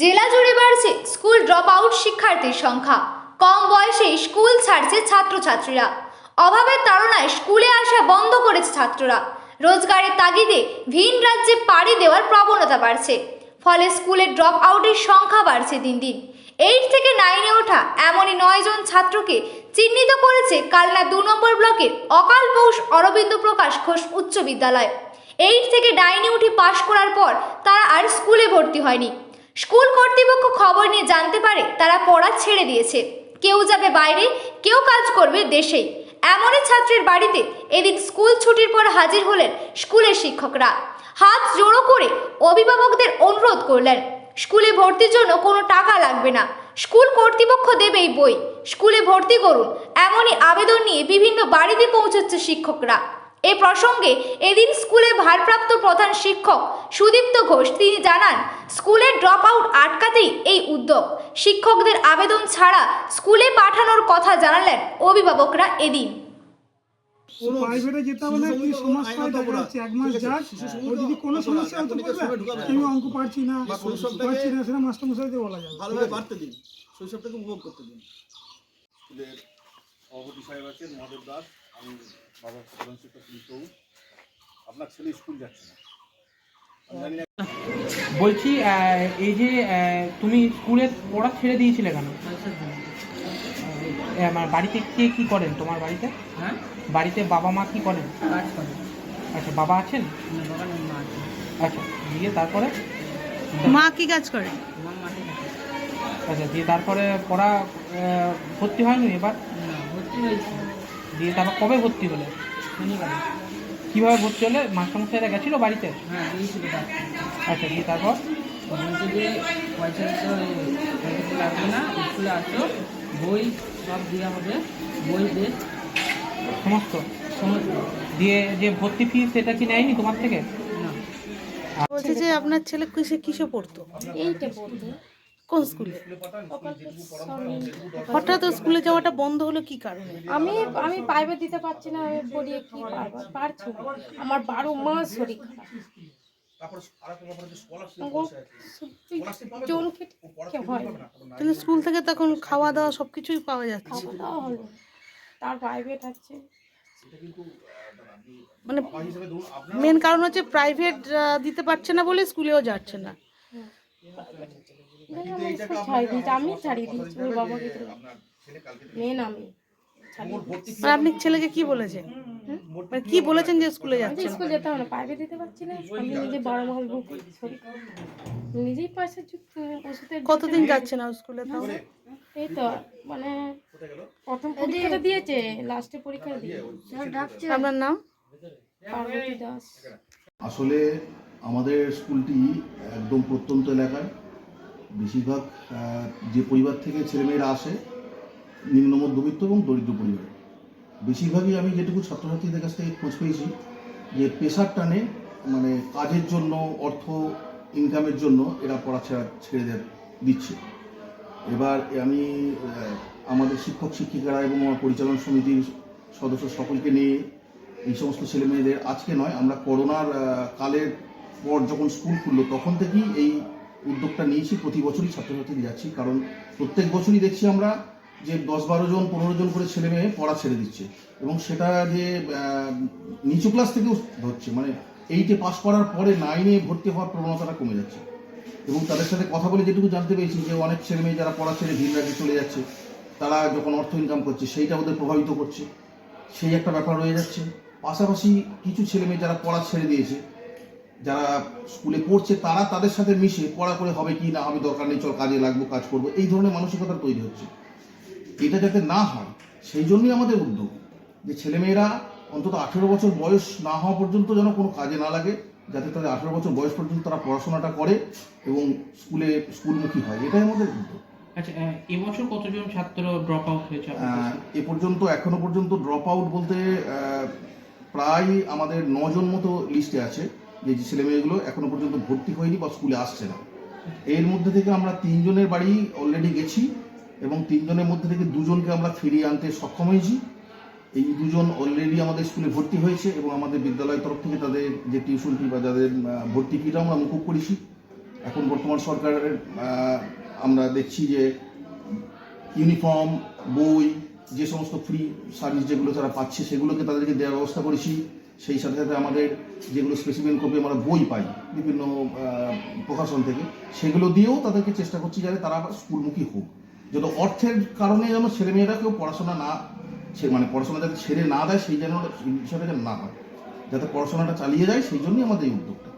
জেলা জুড়ে বাড়ছে স্কুল ড্রপ আউট শিক্ষার্থীর সংখ্যা। কম বয়সেই স্কুল ছাড়ছে ছাত্রছাত্রীরা। অভাবের তাড়নায় স্কুলে আসা বন্ধ করেছে ছাত্ররা। রোজগারের তাগিদে ভিন রাজ্যে পাড়ি দেওয়ার প্রবণতা বাড়ছে। ফলে স্কুলে ড্রপ আউটের সংখ্যা বাড়ছে দিন দিন। এইট থেকে নাইনে ওঠা এমনই নয়জন ছাত্রকে চিহ্নিত করেছে কালনা দু নম্বর ব্লকের অকাল পৌষ অরবিন্দ প্রকাশ ঘোষ উচ্চ বিদ্যালয়। এইট থেকে নাইনে উঠে পাশ করার পর তারা আর স্কুলে ভর্তি হয়নি। স্কুল কর্তৃপক্ষ খবর নিয়ে জানতে পারে তারা পড়া ছেড়ে দিয়েছে। কেউ যাবে বাইরে, কেউ কাজ করবে দেশেই এমনই ছাত্রের বাড়িতে এদিন স্কুল ছুটির পর হাজির হলেন স্কুলের শিক্ষকরা। হাত জোড়ো করে অভিভাবকদের অনুরোধ করলেন, স্কুলে ভর্তির জন্য কোনো টাকা লাগবে না। স্কুল কর্তৃপক্ষ দেবেই বই। স্কুলে ভর্তি করুন। এমনই আবেদন নিয়ে বিভিন্ন বাড়িতে পৌঁছচ্ছে শিক্ষকরা। এ প্রসঙ্গে এদিন স্কুলে ভারপ্রাপ্ত প্রধান শিক্ষক সুদীপ্ত ঘোষ তিনি জানান স্কুলের ড্রপ আউট আটকাতেই এই উদ্যোগ। শিক্ষকদের আবেদন ছাড়া স্কুলে পাঠানোর কথা জানালেন অভিভাবকরা এদিন। প্রাইভেটে যেতে হবে না কি সমস্যা দেখা যাচ্ছে? এক মাস যাক ও যদি কোনো সমস্যা হতে আমি অঙ্ক পারছি না পারছি না সেটা মাস্টারমশাইকে বলা যাবে ভালোভাবে বাড়তে দিন শৈশবটাকে উপভোগ করতে দিন। স্কুলের সভাপতি সাহেব আছেন মাধব দাস। আমি বাবা প্রধান শিক্ষক সুনীত আপনার ছেলে স্কুল যাচ্ছে না। বলছি এই যে তুমি স্কুলে পড়া ছেড়ে দিয়েছিলে কেন? আমার বাড়িতে কে কি করেন? তোমার বাড়িতে? হ্যাঁ? বাড়িতে বাবা মা কি করেন? কাজ করে। আচ্ছা বাবা আছেন? আচ্ছা দিয়ে তারপরে? মা কি কাজ করে? আচ্ছা দিয়ে তারপরে পড়া আহ, ভর্তি হয়নি এবার? ভর্তি হয়েছে। দিয়ে তারপর কবে ভর্তি হলে? শনিবারে কীভাবে ভর্তি হলে? মাস্টারমশাইরা গেছিল বাড়িতে? হ্যাঁ আচ্ছা দিয়ে তারপর? বলছে যে পয়সা পয়সা লাগবে না স্কুলে আসো বই সব দেওয়া হবে বই দে। সমস্ত? সমস্ত। দিয়ে যে ভর্তি ফি সেটা কি নেয়নি তোমার থেকে? না। বলছে যে আপনার ছেলে কিসে কিসে পড়তো? এইটা পড়তো। কোন স্কুলে? হঠাৎ স্কুলে যাওয়াটা বন্ধ হলো কি কারণে? আমি আমি প্রাইভেট দিতে পারছি না আমি পড়িয়ে কি পারছি না। আমার বারো মাস শরীর তাহলে স্কুল থেকে তখন খাওয়া দাওয়া সব কিছুই পাওয়া যাচ্ছে। তার প্রাইভেট আছে। মানে মেন কারণ হচ্ছে প্রাইভেট দিতে পারছে না বলে স্কুলেও যাচ্ছে না। আমি ছাড়িয়ে দিয়েছি ওর বাবাকে মেন আমি আপনি ছেলেকে কি বলেছেন? মানে কি বলেছেন যে স্কুলে যাচ্ছে? স্কুল যেতে হবে না প্রাইভেট দিতে পারছি না আমি নিজে বারো মাস বুক শরীর নিজেই পয়সা ওষুধের কতদিন যাচ্ছে না স্কুলে তাহলে এই তো মানে প্রথম পরীক্ষাটা দিয়েছে লাস্টে পরীক্ষা দিয়েছে। আপনার নাম? পার্বতী দাস। আসলে আমাদের স্কুলটি একদম প্রত্যন্ত এলাকায়। বেশিরভাগ যে পরিবার থেকে ছেলেমেয়েরা আসে, নিম্ন, মধ্যবিত্ত এবং দরিদ্র পরিবার। বেশিরভাগই আমি যেটুকু ছাত্রছাত্রীদের কাছ থেকে খোঁজ পেয়েছি, যে পেশার টানে মানে কাজের জন্য, অর্থ ইনকামের জন্য এরা পড়া ছেড়া, ছেড়ে দিচ্ছে। এবার আমি আমাদের শিক্ষক, শিক্ষিকারা এবং আমার পরিচালন সমিতির সদস্য সকলকে নিয়ে, এই সমস্ত ছেলে মেয়েদের আজকে নয়, আমরা করোনার কালের পর যখন স্কুল খুললো, তখন থেকেই এই উদ্যোগটা নিয়েছি। প্রতি বছরই ছাত্রছাত্রী যাচ্ছি, কারণ প্রত্যেক বছরই দেখছি আমরা যে দশ বারো জন, পনেরো জন করে ছেলে মেয়ে পড়া ছেড়ে দিচ্ছে। এবং সেটা যে নিচু ক্লাস থেকেও হচ্ছে মানে এইটে পাস করার পরে নাইনে ভর্তি হওয়ার প্রবণতাটা কমে যাচ্ছে। এবং তাদের সাথে কথা বলে যেটুকু জানতে পেরেছি যে, অনেক ছেলে মেয়ে যারা পড়া ছেড়ে ভিন রাজ্যে চলে যাচ্ছে, তারা যখন অর্থ ইনকাম করছে, সেইটা ওদের প্রভাবিত করছে। সেই একটা ব্যাপার রয়ে যাচ্ছে। পাশাপাশি কিছু ছেলে মেয়ে যারা পড়া ছেড়ে দিয়েছে যারা স্কুলে পড়ছে তারা তাদের সাথে মিশে পড়া করে হবে কি না হবে দরকার নেই চল কাজে লাগবো কাজ করব এই ধরনের মানসিকতা তৈরি হচ্ছে। এটা যাতে না হয় সেই জন্যই আমাদের উদ্যোগ যে ছেলেমেয়েরা অন্তত আঠেরো বছর বয়স না হওয়া পর্যন্ত যেন কোনো কাজে না লাগে যাতে তাদের আঠেরো বছর বয়স পর্যন্ত তারা পড়াশোনাটা করে এবং স্কুলে স্কুলমুখী হয়। এটাই আমাদের উদ্যোগ। আচ্ছা এবছর কতজন ছাত্র ড্রপ আউট হয়েছে এ পর্যন্ত এখনও পর্যন্ত ড্রপ আউট বলতে প্রায় আমাদের নজন মতো লিস্টে আছে। যে যে ছেলেমেয়েগুলো এখনও পর্যন্ত ভর্তি হয়নি বা স্কুলে আসছে না। এর মধ্যে থেকে আমরা তিনজনের বাড়ি অলরেডি গেছি এবং তিনজনের মধ্যে থেকে দুজনকে আমরা ফিরিয়ে আনতে সক্ষম হয়েছি। এই দুজন অলরেডি আমাদের স্কুলে ভর্তি হয়েছে এবং আমাদের বিদ্যালয়ের তরফ থেকে তাদের যে টিউশন ফি বা যাদের ভর্তি ফিটা আমরা মুকুব করেছি। এখন বর্তমান সরকারের আমরা দেখছি যে ইউনিফর্ম বই, যে সমস্ত ফ্রি সার্ভিস যেগুলো তারা পাচ্ছে সেগুলোকে তাদেরকে দেওয়ার ব্যবস্থা করেছি। সেই সাথে সাথে আমাদের যেগুলো স্পেসিফিক কপি আমরা বই পাই, বিভিন্ন প্রকাশন থেকে, সেগুলো দিয়েও তাদেরকে চেষ্টা করছি যাতে তারা স্কুলমুখী হোক। যত অর্থের কারণে যেন ছেলেমেয়েরা কেউ পড়াশোনা না সে মানে পড়াশোনা যাতে ছেড়ে না দেয়, সেই যেন বিষয়টা যেন না হয়। যাতে পড়াশোনাটা চালিয়ে যায়, সেই জন্যই আমাদের এই উদ্যোগটা।